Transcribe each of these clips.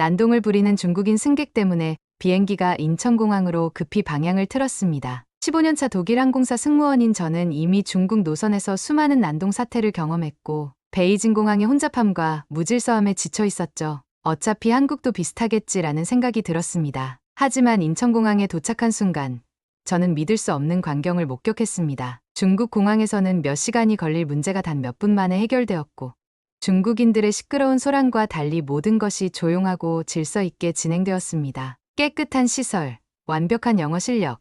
난동을 부리는 중국인 승객 때문에 비행기가 인천공항으로 급히 방향을 틀었습니다. 15년차 독일 항공사 승무원인 저는 이미 중국 노선에서 수많은 난동 사태를 경험했고 베이징 공항의 혼잡함과 무질서함에 지쳐 있었죠. 어차피 한국도 비슷하겠지라는 생각이 들었습니다. 하지만 인천공항에 도착한 순간 저는 믿을 수 없는 광경을 목격했습니다. 중국 공항에서는 몇 시간이 걸릴 문제가 단 몇 분 만에 해결되었고 중국인들의 시끄러운 소란과 달리 모든 것이 조용하고 질서 있게 진행되었습니다. 깨끗한 시설, 완벽한 영어 실력,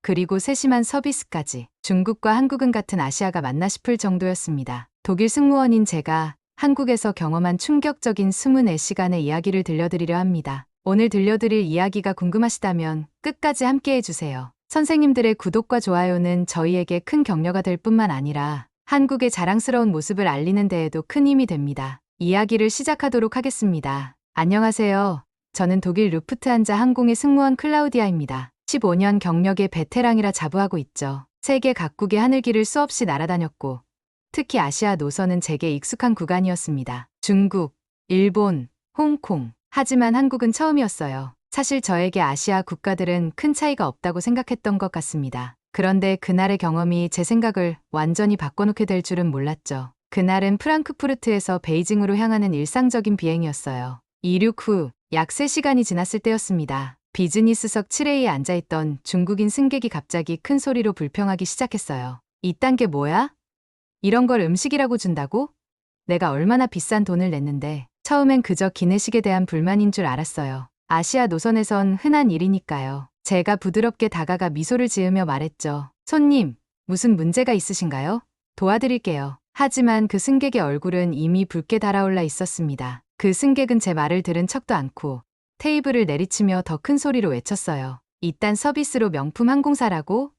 그리고 세심한 서비스까지 중국과 한국은 같은 아시아가 맞나 싶을 정도였습니다. 독일 승무원인 제가 한국에서 경험한 충격적인 24시간의 이야기를 들려드리려 합니다. 오늘 들려드릴 이야기가 궁금하시다면 끝까지 함께 해 주세요. 선생님들의 구독과 좋아요는 저희에게 큰 격려가 될 뿐만 아니라 한국의 자랑스러운 모습을 알리는 데에도 큰 힘이 됩니다. 이야기를 시작하도록 하겠습니다. 안녕하세요. 저는 독일 루프트한자 항공의 승무원 클라우디아입니다. 15년 경력의 베테랑이라 자부하고 있죠. 세계 각국의 하늘길을 수없이 날아다녔고 특히 아시아 노선은 제게 익숙한 구간이었습니다. 중국, 일본, 홍콩. 하지만 한국은 처음이었어요. 사실 저에게 아시아 국가들은 큰 차이가 없다고 생각했던 것 같습니다. 그런데 그날의 경험이 제 생각을 완전히 바꿔놓게 될 줄은 몰랐죠. 그날은 프랑크푸르트에서 베이징으로 향하는 일상적인 비행이었어요. 이륙 후 약 3시간이 지났을 때였습니다. 비즈니스석 7A에 앉아있던 중국인 승객이 갑자기 큰 소리로 불평하기 시작했어요. 이딴 게 뭐야? 이런 걸 음식이라고 준다고? 내가 얼마나 비싼 돈을 냈는데 처음엔 그저 기내식에 대한 불만인 줄 알았어요. 아시아 노선에선 흔한 일이니까요. 제가 부드럽게 다가가 미소를 지으며 말했죠. 손님, 무슨 문제가 있으신가요? 도와드릴게요. 하지만 그 승객의 얼굴은 이미 붉게 달아올라 있었습니다. 그 승객은 제 말을 들은 척도 않고 테이블을 내리치며 더 큰 소리로 외쳤어요. 이딴 서비스로 명품 항공사라고?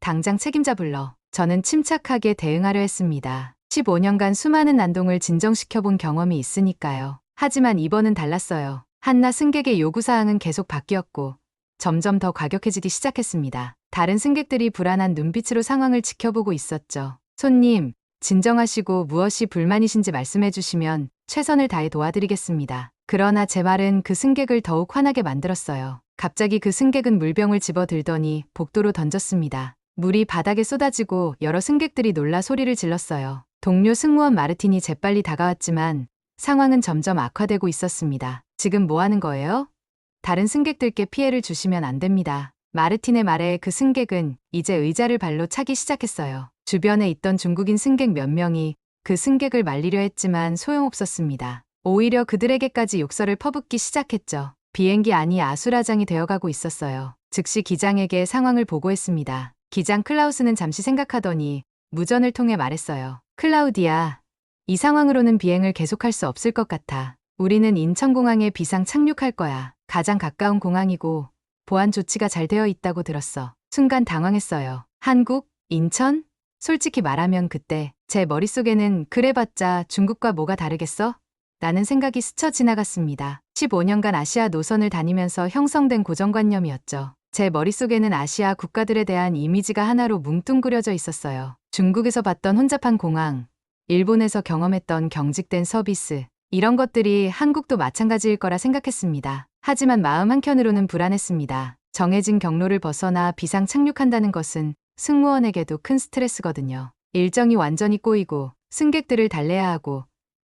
당장 책임자 불러. 저는 침착하게 대응하려 했습니다. 15년간 수많은 난동을 진정시켜본 경험이 있으니까요. 하지만 이번은 달랐어요. 한나 승객의 요구사항은 계속 바뀌었고 점점 더 과격해지기 시작했습니다. 다른 승객들이 불안한 눈빛으로 상황을 지켜보고 있었죠. 손님, 진정하시고 무엇이 불만이신지 말씀해 주시면 최선을 다해 도와드리겠습니다. 그러나 제 말은 그 승객을 더욱 화나게 만들었어요. 갑자기 그 승객은 물병을 집어 들더니 복도로 던졌습니다. 물이 바닥에 쏟아지고 여러 승객들이 놀라 소리를 질렀어요. 동료 승무원 마르틴이 재빨리 다가왔지만 상황은 점점 악화되고 있었습니다. 지금 뭐 하는 거예요? 다른 승객들께 피해를 주시면 안 됩니다. 마르틴의 말에 그 승객은 이제 의자를 발로 차기 시작했어요. 주변에 있던 중국인 승객 몇 명이 그 승객을 말리려 했지만 소용없었습니다. 오히려 그들에게까지 욕설을 퍼붓기 시작했죠. 비행기 안이 아수라장이 되어가고 있었어요. 즉시 기장에게 상황을 보고했습니다. 기장 클라우스는 잠시 생각하더니 무전을 통해 말했어요. 클라우디아, 이 상황으로는 비행을 계속할 수 없을 것 같아. 우리는 인천공항에 비상 착륙할 거야. 가장 가까운 공항이고 보안 조치가 잘 되어 있다고 들었어. 순간 당황했어요. 한국? 인천? 솔직히 말하면 그때 제 머릿속에는 그래봤자 중국과 뭐가 다르겠어? 라는 생각이 스쳐 지나갔습니다. 15년간 아시아 노선을 다니면서 형성된 고정관념이었죠. 제 머릿속에는 아시아 국가들에 대한 이미지가 하나로 뭉뚱그려져 있었어요. 중국에서 봤던 혼잡한 공항, 일본에서 경험했던 경직된 서비스, 이런 것들이 한국도 마찬가지일 거라 생각했습니다. 하지만 마음 한켠으로는 불안했습니다. 정해진 경로를 벗어나 비상 착륙한다는 것은 승무원에게도 큰 스트레스거든요. 일정이 완전히 꼬이고 승객들을 달래야 하고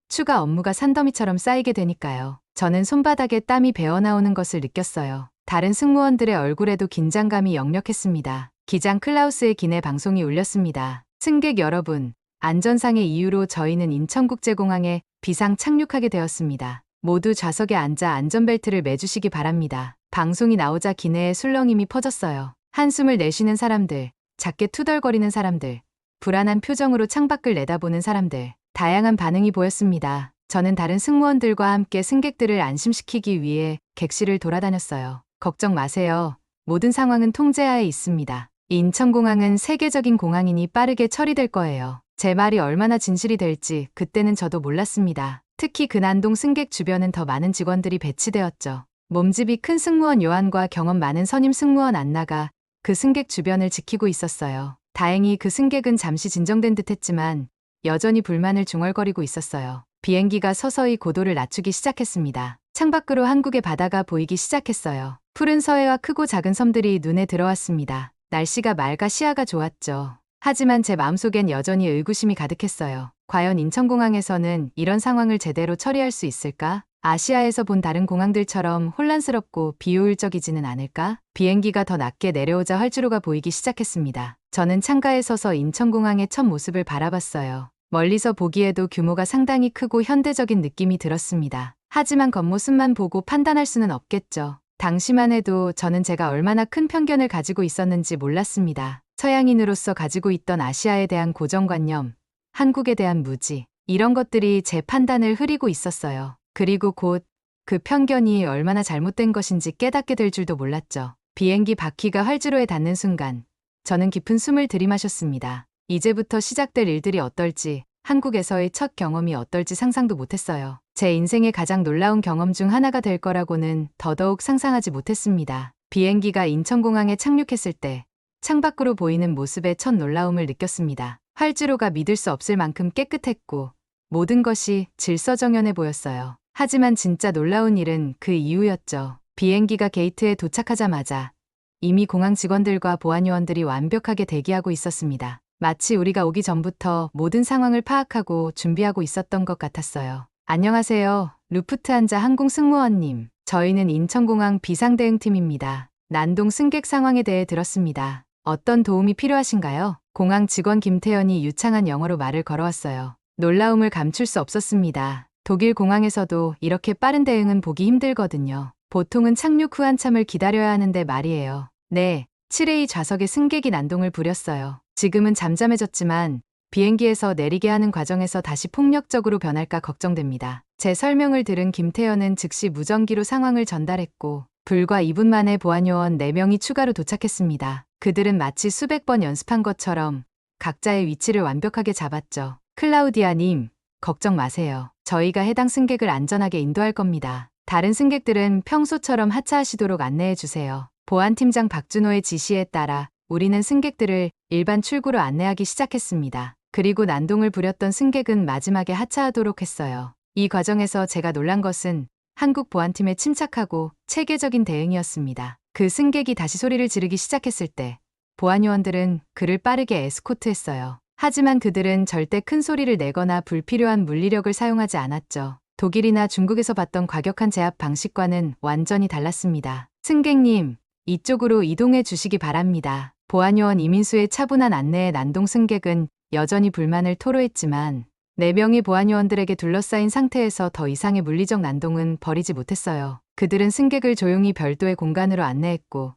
추가 업무가 산더미처럼 쌓이게 되니까요. 저는 손바닥에 땀이 배어나오는 것을 느꼈어요. 다른 승무원들의 얼굴에도 긴장감이 역력했습니다. 기장 클라우스의 기내 방송이 울렸습니다. 승객 여러분, 안전상의 이유로 저희는 인천국제공항에 비상 착륙하게 되었습니다. 모두 좌석에 앉아 안전벨트를 매주시기 바랍니다. 방송이 나오자 기내에 술렁임이 퍼졌어요. 한숨을 내쉬는 사람들, 작게 투덜거리는 사람들, 불안한 표정으로 창밖을 내다보는 사람들, 다양한 반응이 보였습니다. 저는 다른 승무원들과 함께 승객들을 안심시키기 위해 객실을 돌아다녔어요. 걱정 마세요. 모든 상황은 통제하에 있습니다. 인천공항은 세계적인 공항이니 빠르게 처리될 거예요. 제 말이 얼마나 진실이 될지 그때는 저도 몰랐습니다. 특히 근안동 승객 주변은 더 많은 직원들이 배치되었죠. 몸집이 큰 승무원 요한과 경험 많은 선임 승무원 안나가 그 승객 주변을 지키고 있었어요. 다행히 그 승객은 잠시 진정된 듯 했지만 여전히 불만을 중얼거리고 있었어요. 비행기가 서서히 고도를 낮추기 시작했습니다. 창밖으로 한국의 바다가 보이기 시작했어요. 푸른 서해와 크고 작은 섬들이 눈에 들어왔습니다. 날씨가 맑아 시야가 좋았죠. 하지만 제 마음속엔 여전히 의구심이 가득했어요. 과연 인천공항에서는 이런 상황을 제대로 처리할 수 있을까? 아시아에서 본 다른 공항들처럼 혼란스럽고 비효율적이지는 않을까? 비행기가 더 낮게 내려오자 활주로가 보이기 시작했습니다. 저는 창가에 서서 인천공항의 첫 모습을 바라봤어요. 멀리서 보기에도 규모가 상당히 크고 현대적인 느낌이 들었습니다. 하지만 겉모습만 보고 판단할 수는 없겠죠. 당시만 해도 저는 제가 얼마나 큰 편견을 가지고 있었는지 몰랐습니다. 서양인으로서 가지고 있던 아시아에 대한 고정관념, 한국에 대한 무지, 이런 것들이 제 판단을 흐리고 있었어요. 그리고 곧 그 편견이 얼마나 잘못된 것인지 깨닫게 될 줄도 몰랐죠. 비행기 바퀴가 활주로에 닿는 순간, 저는 깊은 숨을 들이마셨습니다. 이제부터 시작될 일들이 어떨지, 한국에서의 첫 경험이 어떨지 상상도 못했어요. 제 인생의 가장 놀라운 경험 중 하나가 될 거라고는 더더욱 상상하지 못했습니다. 비행기가 인천공항에 착륙했을 때 창밖으로 보이는 모습에 첫 놀라움을 느꼈습니다. 활주로가 믿을 수 없을 만큼 깨끗했고 모든 것이 질서정연해 보였어요. 하지만 진짜 놀라운 일은 그 이후였죠. 비행기가 게이트에 도착하자마자 이미 공항 직원들과 보안요원들이 완벽하게 대기하고 있었습니다. 마치 우리가 오기 전부터 모든 상황을 파악하고 준비하고 있었던 것 같았어요. 안녕하세요. 루프트한자 항공 승무원님. 저희는 인천공항 비상대응팀입니다. 난동 승객 상황에 대해 들었습니다. 어떤 도움이 필요하신가요? 공항 직원 김태현이 유창한 영어로 말을 걸어왔어요. 놀라움을 감출 수 없었습니다. 독일 공항에서도 이렇게 빠른 대응은 보기 힘들거든요. 보통은 착륙 후 한참을 기다려야 하는데 말이에요. 네, 7A 좌석의 승객이 난동을 부렸어요. 지금은 잠잠해졌지만 비행기에서 내리게 하는 과정에서 다시 폭력적으로 변할까 걱정됩니다. 제 설명을 들은 김태현은 즉시 무전기로 상황을 전달했고 불과 2분 만에 보안요원 4명이 추가로 도착했습니다. 그들은 마치 수백 번 연습한 것처럼 각자의 위치를 완벽하게 잡았죠. 클라우디아님, 걱정 마세요. 저희가 해당 승객을 안전하게 인도할 겁니다. 다른 승객들은 평소처럼 하차하시도록 안내해 주세요. 보안팀장 박준호의 지시에 따라 우리는 승객들을 일반 출구로 안내하기 시작했습니다. 그리고 난동을 부렸던 승객은 마지막에 하차하도록 했어요. 이 과정에서 제가 놀란 것은 한국 보안팀의 침착하고 체계적인 대응이었습니다. 그 승객이 다시 소리를 지르기 시작했을 때 보안요원들은 그를 빠르게 에스코트했어요. 하지만 그들은 절대 큰 소리를 내거나 불필요한 물리력을 사용하지 않았죠. 독일이나 중국에서 봤던 과격한 제압 방식과는 완전히 달랐습니다. 승객님, 이쪽으로 이동해 주시기 바랍니다. 보안요원 이민수의 차분한 안내에 난동 승객은 여전히 불만을 토로했지만 4명의 보안요원들에게 둘러싸인 상태에서 더 이상의 물리적 난동은 벌이지 못했어요. 그들은 승객을 조용히 별도의 공간으로 안내했고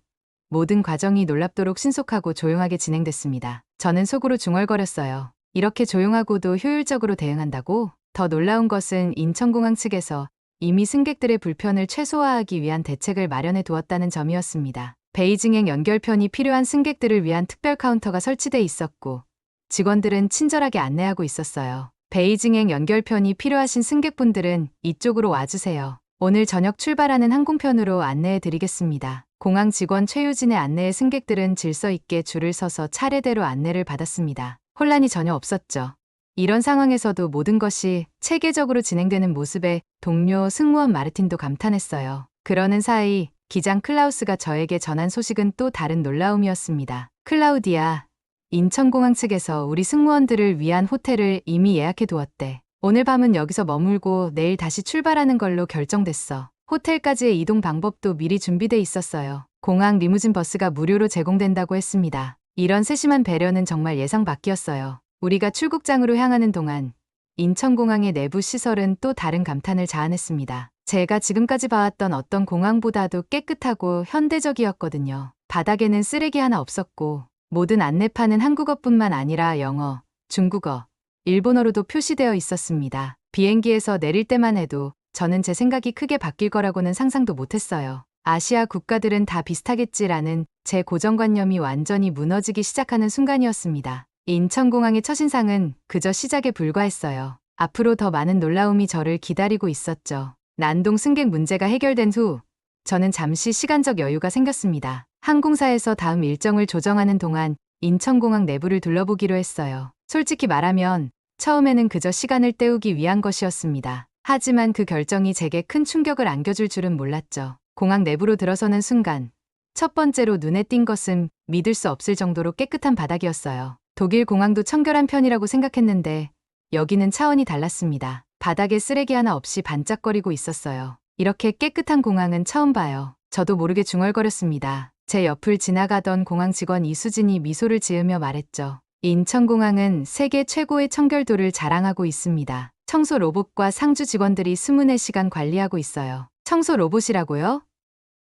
모든 과정이 놀랍도록 신속하고 조용하게 진행됐습니다. 저는 속으로 중얼거렸어요. 이렇게 조용하고도 효율적으로 대응한다고? 더 놀라운 것은 인천공항 측에서 이미 승객들의 불편을 최소화하기 위한 대책을 마련해 두었다는 점이었습니다. 베이징행 연결편이 필요한 승객들을 위한 특별 카운터가 설치돼 있었고 직원들은 친절하게 안내하고 있었어요. 베이징행 연결편이 필요하신 승객분들은 이쪽으로 와주세요. 오늘 저녁 출발하는 항공편으로 안내해 드리겠습니다. 공항 직원 최유진의 안내에 승객들은 질서 있게 줄을 서서 차례대로 안내를 받았습니다. 혼란이 전혀 없었죠. 이런 상황에서도 모든 것이 체계적으로 진행되는 모습에 동료 승무원 마르틴도 감탄했어요. 그러는 사이 기장 클라우스가 저에게 전한 소식은 또 다른 놀라움이었습니다. 클라우디아, 인천공항 측에서 우리 승무원들을 위한 호텔을 이미 예약해 두었대. 오늘 밤은 여기서 머물고 내일 다시 출발하는 걸로 결정됐어. 호텔까지의 이동 방법도 미리 준비돼 있었어요. 공항 리무진 버스가 무료로 제공된다고 했습니다. 이런 세심한 배려는 정말 예상 밖이었어요. 우리가 출국장으로 향하는 동안 인천공항의 내부 시설은 또 다른 감탄을 자아냈습니다. 제가 지금까지 봐왔던 어떤 공항보다도 깨끗하고 현대적이었거든요. 바닥에는 쓰레기 하나 없었고 모든 안내판은 한국어뿐만 아니라 영어, 중국어, 일본어로도 표시되어 있었습니다. 비행기에서 내릴 때만 해도 저는 제 생각이 크게 바뀔 거라고는 상상도 못했어요. 아시아 국가들은 다 비슷하겠지라는 제 고정관념이 완전히 무너지기 시작하는 순간이었습니다. 인천공항의 첫인상은 그저 시작에 불과했어요. 앞으로 더 많은 놀라움이 저를 기다리고 있었죠. 난동 승객 문제가 해결된 후 저는 잠시 시간적 여유가 생겼습니다. 항공사에서 다음 일정을 조정하는 동안 인천공항 내부를 둘러보기로 했어요. 솔직히 말하면 처음에는 그저 시간을 때우기 위한 것이었습니다. 하지만 그 결정이 제게 큰 충격을 안겨줄 줄은 몰랐죠. 공항 내부로 들어서는 순간 첫 번째로 눈에 띈 것은 믿을 수 없을 정도로 깨끗한 바닥이었어요. 독일 공항도 청결한 편이라고 생각했는데 여기는 차원이 달랐습니다. 바닥에 쓰레기 하나 없이 반짝거리고 있었어요. 이렇게 깨끗한 공항은 처음 봐요. 저도 모르게 중얼거렸습니다. 제 옆을 지나가던 공항 직원 이수진이 미소를 지으며 말했죠. 인천공항은 세계 최고의 청결도를 자랑하고 있습니다. 청소 로봇과 상주 직원들이 24시간 관리하고 있어요. 청소 로봇이라고요?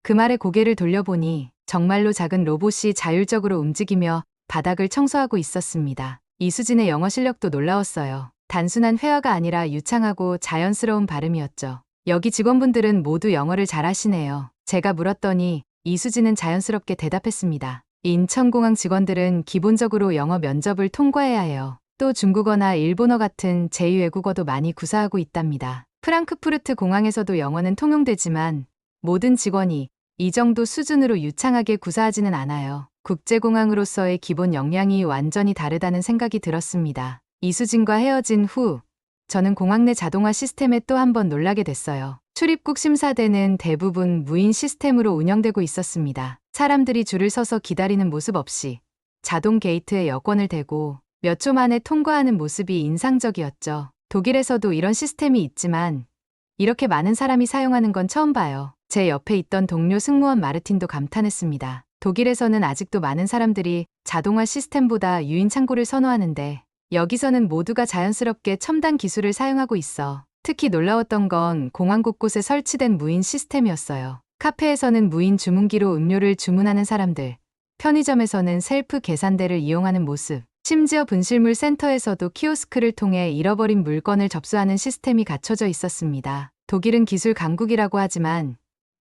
그 말에 고개를 돌려보니 정말로 작은 로봇이 자율적으로 움직이며 바닥을 청소하고 있었습니다. 이수진의 영어 실력도 놀라웠어요. 단순한 회화가 아니라 유창하고 자연스러운 발음이었죠. 여기 직원분들은 모두 영어를 잘하시네요. 제가 물었더니 이수진은 자연스럽게 대답했습니다. 인천공항 직원들은 기본적으로 영어 면접을 통과해야 해요. 또 중국어나 일본어 같은 제2외국어도 많이 구사하고 있답니다. 프랑크푸르트 공항에서도 영어는 통용되지만 모든 직원이 이 정도 수준으로 유창하게 구사하지는 않아요. 국제공항으로서의 기본 역량이 완전히 다르다는 생각이 들었습니다. 이수진과 헤어진 후 저는 공항 내 자동화 시스템에 또 한 번 놀라게 됐어요. 출입국 심사대는 대부분 무인 시스템으로 운영되고 있었습니다. 사람들이 줄을 서서 기다리는 모습 없이 자동 게이트에 여권을 대고 몇 초 만에 통과하는 모습이 인상적이었죠. 독일에서도 이런 시스템이 있지만 이렇게 많은 사람이 사용하는 건 처음 봐요. 제 옆에 있던 동료 승무원 마르틴도 감탄했습니다. 독일에서는 아직도 많은 사람들이 자동화 시스템보다 유인 창고를 선호하는데 여기서는 모두가 자연스럽게 첨단 기술을 사용하고 있어. 특히 놀라웠던 건 공항 곳곳에 설치된 무인 시스템이었어요. 카페에서는 무인 주문기로 음료를 주문하는 사람들, 편의점에서는 셀프 계산대를 이용하는 모습, 심지어 분실물 센터에서도 키오스크를 통해 잃어버린 물건을 접수하는 시스템이 갖춰져 있었습니다. 독일은 기술 강국이라고 하지만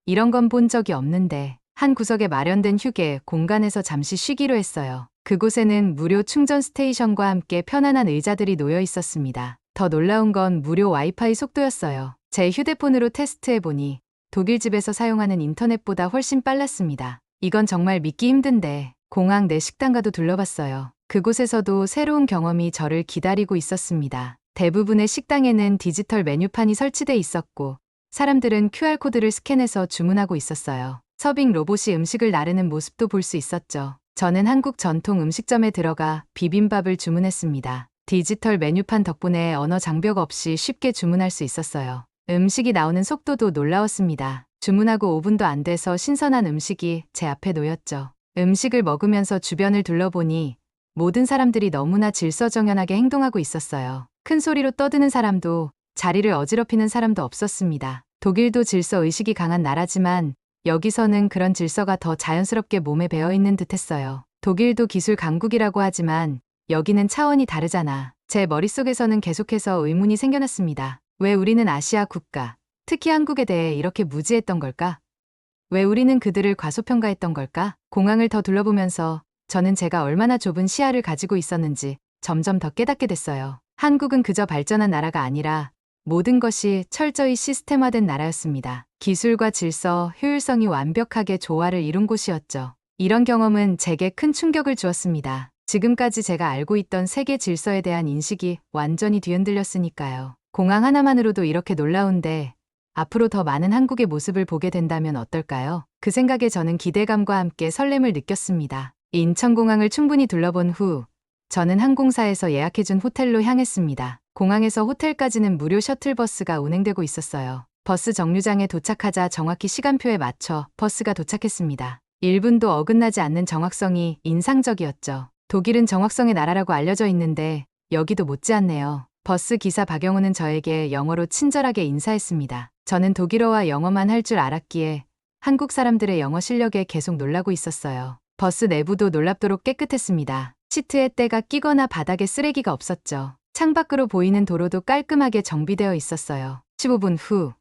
이런 건 본 적이 없는데 한 구석에 마련된 휴게 공간에서 잠시 쉬기로 했어요. 그곳에는 무료 충전 스테이션과 함께 편안한 의자들이 놓여 있었습니다. 더 놀라운 건 무료 와이파이 속도였어요. 제 휴대폰으로 테스트해보니 독일 집에서 사용하는 인터넷보다 훨씬 빨랐습니다. 이건 정말 믿기 힘든데 공항 내 식당가도 둘러봤어요. 그곳에서도 새로운 경험이 저를 기다리고 있었습니다. 대부분의 식당에는 디지털 메뉴판이 설치돼 있었고 사람들은 QR코드를 스캔해서 주문하고 있었어요. 서빙 로봇이 음식을 나르는 모습도 볼 수 있었죠. 저는 한국 전통 음식점에 들어가 비빔밥을 주문했습니다. 디지털 메뉴판 덕분에 언어 장벽 없이 쉽게 주문할 수 있었어요. 음식이 나오는 속도도 놀라웠습니다. 주문하고 5분도 안 돼서 신선한 음식이 제 앞에 놓였죠. 음식을 먹으면서 주변을 둘러보니 모든 사람들이 너무나 질서정연하게 행동하고 있었어요. 큰 소리로 떠드는 사람도 자리를 어지럽히는 사람도 없었습니다. 독일도 질서 의식이 강한 나라지만 여기서는 그런 질서가 더 자연스럽게 몸에 배어 있는 듯 했어요. 독일도 기술 강국이라고 하지만 여기는 차원이 다르잖아. 제 머릿속에서는 계속해서 의문이 생겨났습니다. 왜 우리는 아시아 국가, 특히 한국에 대해 이렇게 무지했던 걸까? 왜 우리는 그들을 과소평가했던 걸까? 공항을 더 둘러보면서 저는 제가 얼마나 좁은 시야를 가지고 있었는지 점점 더 깨닫게 됐어요. 한국은 그저 발전한 나라가 아니라 모든 것이 철저히 시스템화된 나라였습니다. 기술과 질서, 효율성이 완벽하게 조화를 이룬 곳이었죠. 이런 경험은 제게 큰 충격을 주었습니다. 지금까지 제가 알고 있던 세계 질서에 대한 인식이 완전히 뒤흔들렸으니까요. 공항 하나만으로도 이렇게 놀라운데 앞으로 더 많은 한국의 모습을 보게 된다면 어떨까요? 그 생각에 저는 기대감과 함께 설렘을 느꼈습니다. 인천공항을 충분히 둘러본 후 저는 항공사에서 예약해준 호텔로 향했습니다. 공항에서 호텔까지는 무료 셔틀버스가 운행되고 있었어요. 버스 정류장에 도착하자 정확히 시간표에 맞춰 버스가 도착했습니다. 1분도 어긋나지 않는 정확성이 인상적이었죠. 독일은 정확성의 나라라고 알려져 있는데 여기도 못지않네요. 버스 기사 박영우는 저에게 영어로 친절하게 인사했습니다. 저는 독일어와 영어만 할 줄 알았기에 한국 사람들의 영어 실력에 계속 놀라고 있었어요. 버스 내부도 놀랍도록 깨끗했습니다. 시트에 때가 끼거나 바닥에 쓰레기가 없었죠. 창밖으로 보이는 도로도 깔끔하게 정비되어 있었어요. 15분 후,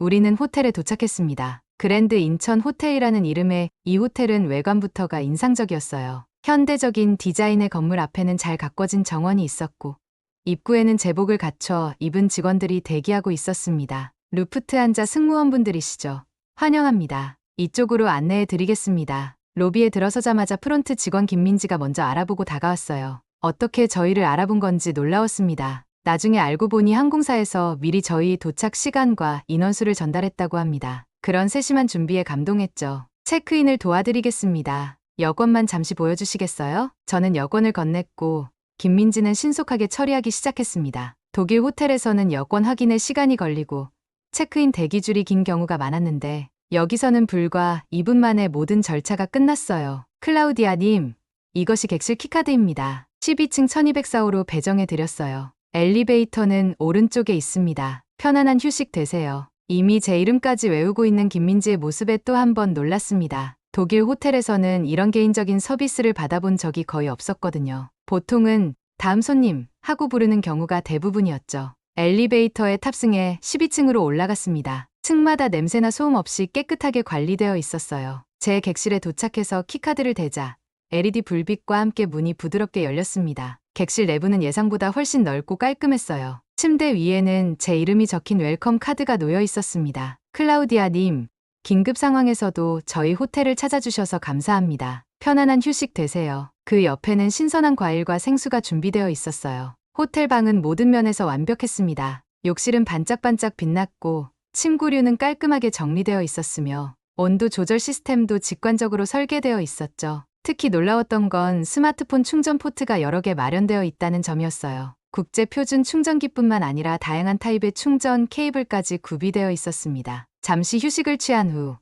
우리는 호텔에 도착했습니다. 그랜드 인천 호텔이라는 이름의 이 호텔은 외관부터가 인상적이었어요. 현대적인 디자인의 건물 앞에는 잘 가꿔진 정원이 있었고, 입구에는 제복을 갖춰 입은 직원들이 대기하고 있었습니다. 루프트 앉아 승무원분들이시죠. 환영합니다. 이쪽으로 안내해 드리겠습니다. 로비에 들어서자마자 프론트 직원 김민지가 먼저 알아보고 다가왔어요. 어떻게 저희를 알아본 건지 놀라웠습니다. 나중에 알고 보니 항공사에서 미리 저희 도착 시간과 인원수를 전달했다고 합니다. 그런 세심한 준비에 감동했죠. 체크인을 도와드리겠습니다. 여권만 잠시 보여주시겠어요? 저는 여권을 건넸고 김민지는 신속하게 처리하기 시작했습니다. 독일 호텔에서는 여권 확인에 시간이 걸리고 체크인 대기줄이 긴 경우가 많았는데 여기서는 불과 2분 만에 모든 절차가 끝났어요. 클라우디아님, 이것이 객실 키카드입니다. 12층 1204호로 배정해 드렸어요. 엘리베이터는 오른쪽에 있습니다. 편안한 휴식 되세요. 이미 제 이름까지 외우고 있는 김민지의 모습에 또 한 번 놀랐습니다. 독일 호텔에서는 이런 개인적인 서비스를 받아본 적이 거의 없었거든요. 보통은 다음 손님 하고 부르는 경우가 대부분이었죠. 엘리베이터에 탑승해 12층으로 올라갔습니다. 층마다 냄새나 소음 없이 깨끗하게 관리되어 있었어요. 제 객실에 도착해서 키카드를 대자 LED 불빛과 함께 문이 부드럽게 열렸습니다. 객실 내부는 예상보다 훨씬 넓고 깔끔했어요. 침대 위에는 제 이름이 적힌 웰컴 카드가 놓여 있었습니다. 클라우디아 님, 긴급 상황에서도 저희 호텔을 찾아주셔서 감사합니다. 편안한 휴식 되세요. 그 옆에는 신선한 과일과 생수가 준비되어 있었어요. 호텔 방은 모든 면에서 완벽했습니다. 욕실은 반짝반짝 빛났고 침구류는 깔끔하게 정리되어 있었으며 온도 조절 시스템도 직관적으로 설계되어 있었죠. 특히 놀라웠던 건 스마트폰 충전 포트가 여러 개 마련되어 있다는 점이었어요. 국제 표준 충전기뿐만 아니라 다양한 타입의 충전 케이블까지 구비되어 있었습니다. 잠시 휴식을 취한 후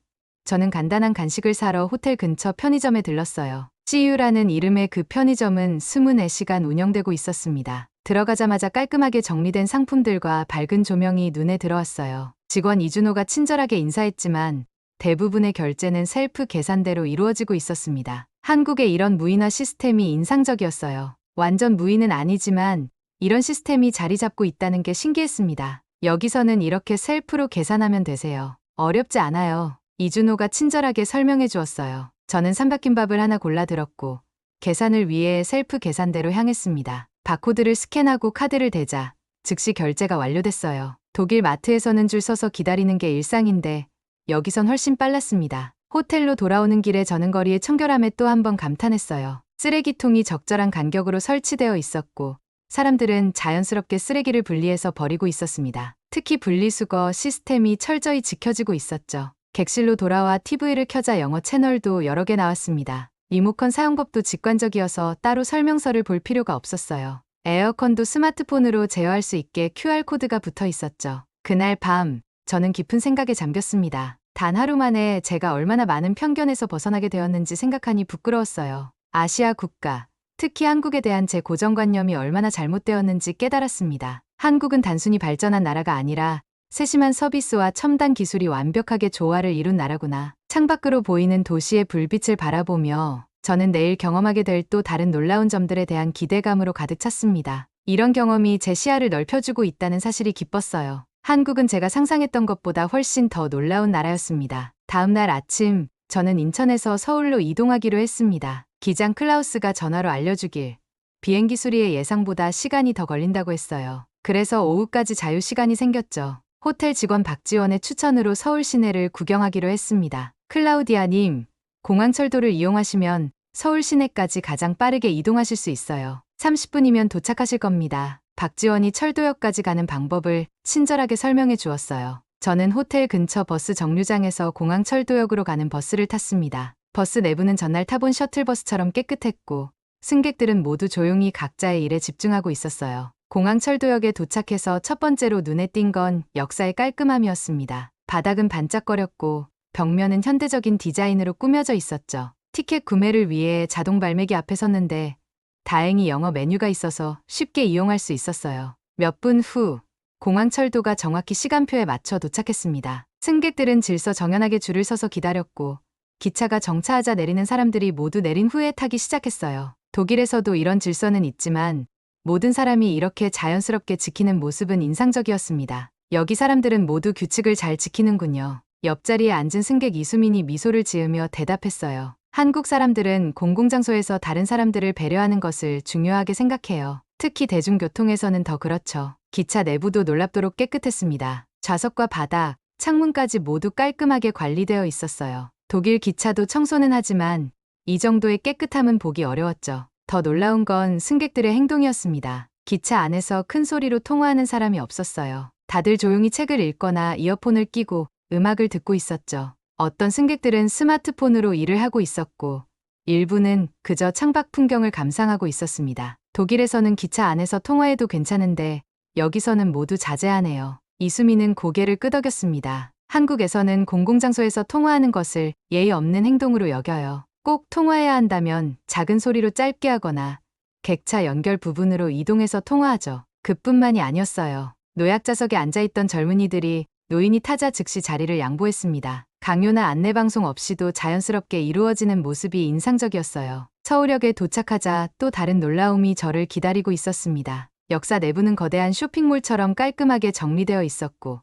저는 간단한 간식을 사러 호텔 근처 편의점에 들렀어요. CU라는 이름의 그 편의점은 24시간 운영되고 있었습니다. 들어가자마자 깔끔하게 정리된 상품들과 밝은 조명이 눈에 들어왔어요. 직원 이준호가 친절하게 인사했지만 대부분의 결제는 셀프 계산대로 이루어지고 있었습니다. 한국의 이런 무인화 시스템이 인상적이었어요. 완전 무인은 아니지만 이런 시스템이 자리 잡고 있다는 게 신기했습니다. 여기서는 이렇게 셀프로 계산하면 되세요. 어렵지 않아요. 이준호가 친절하게 설명해 주었어요. 저는 삼각김밥을 하나 골라 들었고 계산을 위해 셀프 계산대로 향했습니다. 바코드를 스캔하고 카드를 대자 즉시 결제가 완료됐어요. 독일 마트에서는 줄 서서 기다리는 게 일상인데 여기선 훨씬 빨랐습니다. 호텔로 돌아오는 길에 저는 거리의 청결함에 또 한 번 감탄했어요. 쓰레기통이 적절한 간격으로 설치되어 있었고 사람들은 자연스럽게 쓰레기를 분리해서 버리고 있었습니다. 특히 분리수거 시스템이 철저히 지켜지고 있었죠. 객실로 돌아와 TV를 켜자 영어 채널도 여러 개 나왔습니다. 리모컨 사용법도 직관적이어서 따로 설명서를 볼 필요가 없었어요. 에어컨도 스마트폰으로 제어할 수 있게 QR코드가 붙어 있었죠. 그날 밤, 저는 깊은 생각에 잠겼습니다. 단 하루 만에 제가 얼마나 많은 편견에서 벗어나게 되었는지 생각하니 부끄러웠어요. 아시아 국가, 특히 한국에 대한 제 고정관념이 얼마나 잘못되었는지 깨달았습니다. 한국은 단순히 발전한 나라가 아니라 세심한 서비스와 첨단 기술이 완벽하게 조화를 이룬 나라구나. 창밖으로 보이는 도시의 불빛을 바라보며 저는 내일 경험하게 될 또 다른 놀라운 점들에 대한 기대감으로 가득 찼습니다. 이런 경험이 제 시야를 넓혀주고 있다는 사실이 기뻤어요. 한국은 제가 상상했던 것보다 훨씬 더 놀라운 나라였습니다. 다음 날 아침, 저는 인천에서 서울로 이동하기로 했습니다. 기장 클라우스가 전화로 알려주길 비행기 수리에 예상보다 시간이 더 걸린다고 했어요. 그래서 오후까지 자유 시간이 생겼죠. 호텔 직원 박지원의 추천으로 서울 시내를 구경하기로 했습니다. 클라우디아님, 공항철도를 이용하시면 서울 시내까지 가장 빠르게 이동하실 수 있어요. 30분이면 도착하실 겁니다. 박지원이 철도역까지 가는 방법을 친절하게 설명해 주었어요. 저는 호텔 근처 버스 정류장에서 공항 철도역으로 가는 버스를 탔습니다. 버스 내부는 전날 타본 셔틀버스처럼 깨끗했고 승객들은 모두 조용히 각자의 일에 집중하고 있었어요. 공항 철도역에 도착해서 첫 번째로 눈에 띈 건 역사의 깔끔함이었습니다. 바닥은 반짝거렸고 벽면은 현대적인 디자인으로 꾸며져 있었죠. 티켓 구매를 위해 자동 발매기 앞에 섰는데 다행히 영어 메뉴가 있어서 쉽게 이용할 수 있었어요. 몇 분 후 공항철도가 정확히 시간표에 맞춰 도착했습니다. 승객들은 질서 정연하게 줄을 서서 기다렸고 기차가 정차하자 내리는 사람들이 모두 내린 후에 타기 시작했어요. 독일에서도 이런 질서는 있지만 모든 사람이 이렇게 자연스럽게 지키는 모습은 인상적이었습니다. 여기 사람들은 모두 규칙을 잘 지키는군요. 옆자리에 앉은 승객 이수민이 미소를 지으며 대답했어요. 한국 사람들은 공공장소에서 다른 사람들을 배려하는 것을 중요하게 생각해요. 특히 대중교통에서는 더 그렇죠. 기차 내부도 놀랍도록 깨끗했습니다. 좌석과 바닥, 창문까지 모두 깔끔하게 관리되어 있었어요. 독일 기차도 청소는 하지만 이 정도의 깨끗함은 보기 어려웠죠. 더 놀라운 건 승객들의 행동이었습니다. 기차 안에서 큰 소리로 통화하는 사람이 없었어요. 다들 조용히 책을 읽거나 이어폰을 끼고 음악을 듣고 있었죠. 어떤 승객들은 스마트폰으로 일을 하고 있었고, 일부는 그저 창밖 풍경을 감상하고 있었습니다. 독일에서는 기차 안에서 통화해도 괜찮은데, 여기서는 모두 자제하네요. 이수민은 고개를 끄덕였습니다. 한국에서는 공공장소에서 통화하는 것을 예의 없는 행동으로 여겨요. 꼭 통화해야 한다면 작은 소리로 짧게 하거나 객차 연결 부분으로 이동해서 통화하죠. 그뿐만이 아니었어요. 노약자석에 앉아있던 젊은이들이 노인이 타자 즉시 자리를 양보했습니다. 강요나 안내방송 없이도 자연스럽게 이루어지는 모습이 인상적이었어요. 서울역에 도착하자 또 다른 놀라움이 저를 기다리고 있었습니다. 역사 내부는 거대한 쇼핑몰처럼 깔끔하게 정리되어 있었고,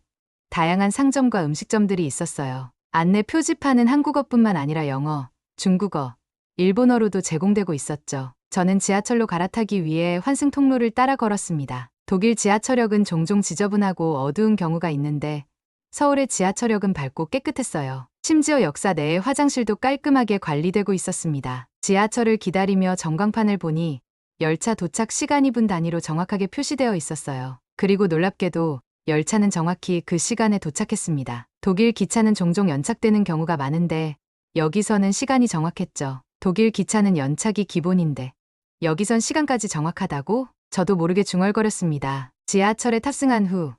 다양한 상점과 음식점들이 있었어요. 안내 표지판은 한국어뿐만 아니라 영어, 중국어, 일본어로도 제공되고 있었죠. 저는 지하철로 갈아타기 위해 환승 통로를 따라 걸었습니다. 독일 지하철역은 종종 지저분하고 어두운 경우가 있는데 서울의 지하철역은 밝고 깨끗했어요. 심지어 역사 내의 화장실도 깔끔하게 관리되고 있었습니다. 지하철을 기다리며 전광판을 보니 열차 도착 시간이 분 단위로 정확하게 표시되어 있었어요. 그리고 놀랍게도 열차는 정확히 그 시간에 도착했습니다. 독일 기차는 종종 연착되는 경우가 많은데 여기서는 시간이 정확했죠. 독일 기차는 연착이 기본인데 여기선 시간까지 정확하다고? 저도 모르게 중얼거렸습니다. 지하철에 탑승한 후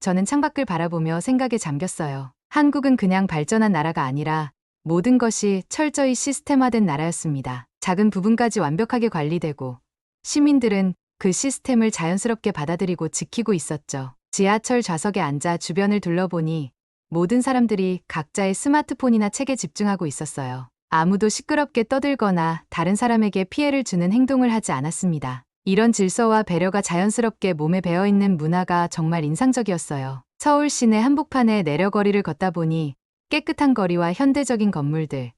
저는 창밖을 바라보며 생각에 잠겼어요. 한국은 그냥 발전한 나라가 아니라 모든 것이 철저히 시스템화된 나라였습니다. 작은 부분까지 완벽하게 관리되고 시민들은 그 시스템을 자연스럽게 받아들이고 지키고 있었죠. 지하철 좌석에 앉아 주변을 둘러보니 모든 사람들이 각자의 스마트폰이나 책에 집중하고 있었어요. 아무도 시끄럽게 떠들거나 다른 사람에게 피해를 주는 행동을 하지 않았습니다. 이런 질서와 배려가 자연스럽게 몸에 배어 있는 문화가 정말 인상적이었어요. 서울 시내 한복판에 내려거리를 걷다 보니 깨끗한 거리와 현대적인 건물들,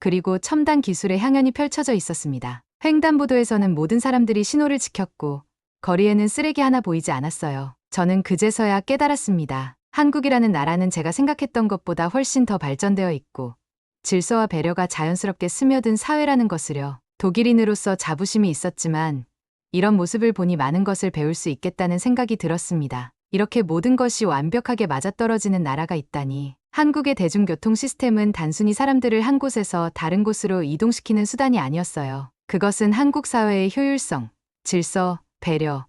그리고 첨단 기술의 향연이 펼쳐져 있었습니다. 횡단보도에서는 모든 사람들이 신호를 지켰고, 거리에는 쓰레기 하나 보이지 않았어요. 저는 그제서야 깨달았습니다. 한국이라는 나라는 제가 생각했던 것보다 훨씬 더 발전되어 있고, 질서와 배려가 자연스럽게 스며든 사회라는 것을요. 독일인으로서 자부심이 있었지만, 이런 모습을 보니 많은 것을 배울 수 있겠다는 생각이 들었습니다. 이렇게 모든 것이 완벽하게 맞아떨어지는 나라가 있다니. 한국의 대중교통 시스템은 단순히 사람들을 한 곳에서 다른 곳으로 이동시키는 수단이 아니었어요. 그것은 한국 사회의 효율성, 질서, 배려,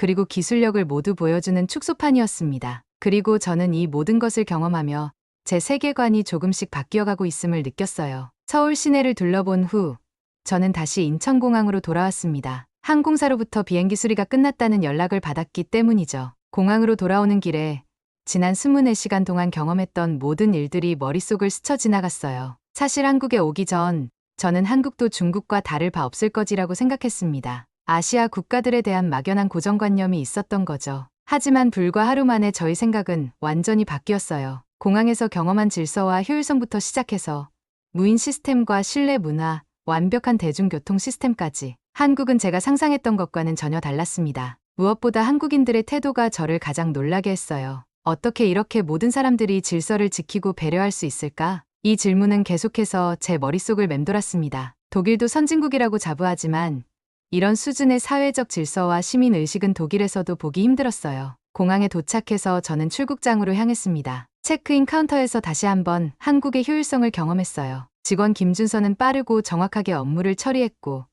그리고 기술력을 모두 보여주는 축소판이었습니다. 그리고 저는 이 모든 것을 경험하며 제 세계관이 조금씩 바뀌어가고 있음을 느꼈어요. 서울 시내를 둘러본 후 저는 다시 인천공항으로 돌아왔습니다. 항공사로부터 비행기 수리가 끝났다는 연락을 받았기 때문이죠. 공항으로 돌아오는 길에 지난 24시간 동안 경험했던 모든 일들이 머릿속을 스쳐 지나갔어요. 사실 한국에 오기 전 저는 한국도 중국과 다를 바 없을 거지라고 생각했습니다. 아시아 국가들에 대한 막연한 고정관념이 있었던 거죠. 하지만 불과 하루 만에 저희 생각은 완전히 바뀌었어요. 공항에서 경험한 질서와 효율성부터 시작해서 무인 시스템과 신뢰 문화, 완벽한 대중교통 시스템까지 한국은 제가 상상했던 것과는 전혀 달랐습니다. 무엇보다 한국인들의 태도가 저를 가장 놀라게 했어요. 어떻게 이렇게 모든 사람들이 질서를 지키고 배려할 수 있을까? 이 질문은 계속해서 제 머릿속을 맴돌았습니다. 독일도 선진국이라고 자부하지만 이런 수준의 사회적 질서와 시민 의식은 독일에서도 보기 힘들었어요. 공항에 도착해서 저는 출국장으로 향했습니다. 체크인 카운터에서 다시 한번 한국의 효율성을 경험했어요. 직원 김준서는 빠르고 정확하게 업무를 처리했고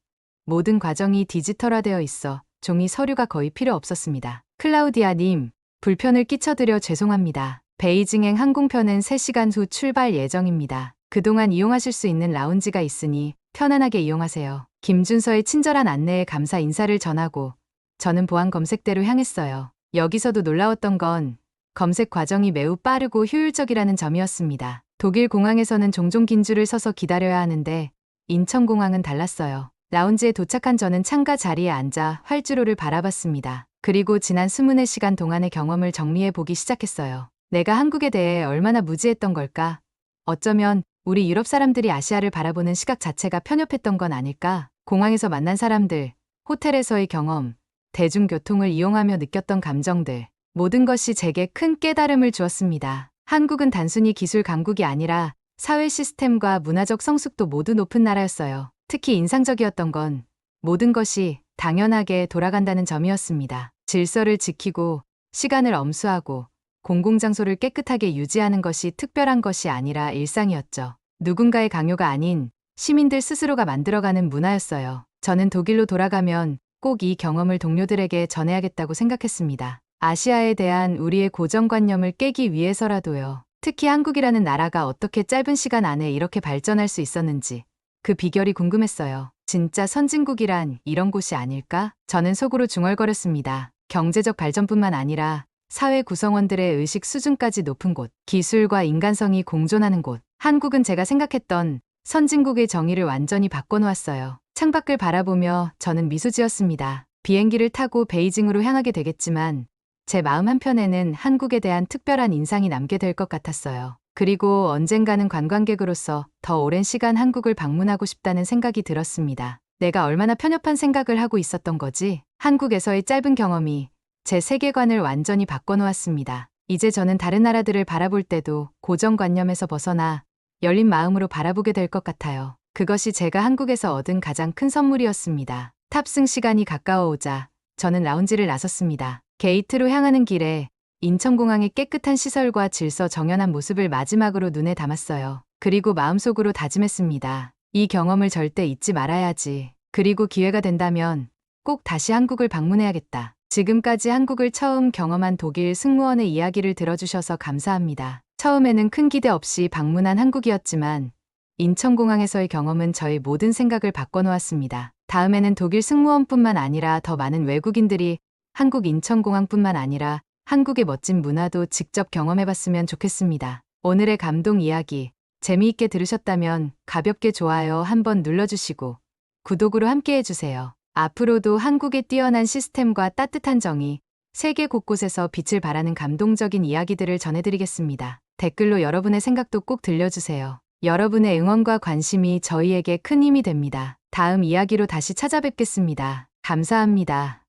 모든 과정이 디지털화되어 있어 종이 서류가 거의 필요 없었습니다. 클라우디아님, 불편을 끼쳐드려 죄송합니다. 베이징행 항공편은 3시간 후 출발 예정입니다. 그동안 이용하실 수 있는 라운지가 있으니 편안하게 이용하세요. 김준서의 친절한 안내에 감사 인사를 전하고 저는 보안 검색대로 향했어요. 여기서도 놀라웠던 건 검색 과정이 매우 빠르고 효율적이라는 점이었습니다. 독일 공항에서는 종종 긴 줄을 서서 기다려야 하는데 인천공항은 달랐어요. 라운지에 도착한 저는 창가 자리에 앉아 활주로를 바라봤습니다. 그리고 지난 24시간 동안의 경험을 정리해 보기 시작했어요. 내가 한국에 대해 얼마나 무지했던 걸까? 어쩌면 우리 유럽 사람들이 아시아를 바라보는 시각 자체가 편협했던 건 아닐까? 공항에서 만난 사람들, 호텔에서의 경험, 대중교통을 이용하며 느꼈던 감정들, 모든 것이 제게 큰 깨달음을 주었습니다. 한국은 단순히 기술 강국이 아니라 사회 시스템과 문화적 성숙도 모두 높은 나라였어요. 특히 인상적이었던 건 모든 것이 당연하게 돌아간다는 점이었습니다. 질서를 지키고 시간을 엄수하고 공공장소를 깨끗하게 유지하는 것이 특별한 것이 아니라 일상이었죠. 누군가의 강요가 아닌 시민들 스스로가 만들어가는 문화였어요. 저는 독일로 돌아가면 꼭 이 경험을 동료들에게 전해야겠다고 생각했습니다. 아시아에 대한 우리의 고정관념을 깨기 위해서라도요. 특히 한국이라는 나라가 어떻게 짧은 시간 안에 이렇게 발전할 수 있었는지 그 비결이 궁금했어요. 진짜 선진국이란 이런 곳이 아닐까? 저는 속으로 중얼거렸습니다. 경제적 발전뿐만 아니라 사회 구성원들의 의식 수준까지 높은 곳, 기술과 인간성이 공존하는 곳. 한국은 제가 생각했던 선진국의 정의를 완전히 바꿔놓았어요. 창밖을 바라보며 저는 미소 지었습니다. 비행기를 타고 베이징으로 향하게 되겠지만 제 마음 한편에는 한국에 대한 특별한 인상이 남게 될 것 같았어요. 그리고 언젠가는 관광객으로서 더 오랜 시간 한국을 방문하고 싶다는 생각이 들었습니다. 내가 얼마나 편협한 생각을 하고 있었던 거지? 한국에서의 짧은 경험이 제 세계관을 완전히 바꿔놓았습니다. 이제 저는 다른 나라들을 바라볼 때도 고정관념에서 벗어나 열린 마음으로 바라보게 될 것 같아요. 그것이 제가 한국에서 얻은 가장 큰 선물이었습니다. 탑승 시간이 가까워오자 저는 라운지를 나섰습니다. 게이트로 향하는 길에 인천공항의 깨끗한 시설과 질서 정연한 모습을 마지막으로 눈에 담았어요. 그리고 마음속으로 다짐했습니다. 이 경험을 절대 잊지 말아야지. 그리고 기회가 된다면 꼭 다시 한국을 방문해야겠다. 지금까지 한국을 처음 경험한 독일 승무원의 이야기를 들어주셔서 감사합니다. 처음에는 큰 기대 없이 방문한 한국이었지만 인천공항에서의 경험은 저의 모든 생각을 바꿔놓았습니다. 다음에는 독일 승무원뿐만 아니라 더 많은 외국인들이 한국 인천공항뿐만 아니라 한국의 멋진 문화도 직접 경험해봤으면 좋겠습니다. 오늘의 감동 이야기 재미있게 들으셨다면 가볍게 좋아요 한번 눌러주시고 구독으로 함께 해주세요. 앞으로도 한국의 뛰어난 시스템과 따뜻한 정의, 세계 곳곳에서 빛을 발하는 감동적인 이야기들을 전해드리겠습니다. 댓글로 여러분의 생각도 꼭 들려주세요. 여러분의 응원과 관심이 저희에게 큰 힘이 됩니다. 다음 이야기로 다시 찾아뵙겠습니다. 감사합니다.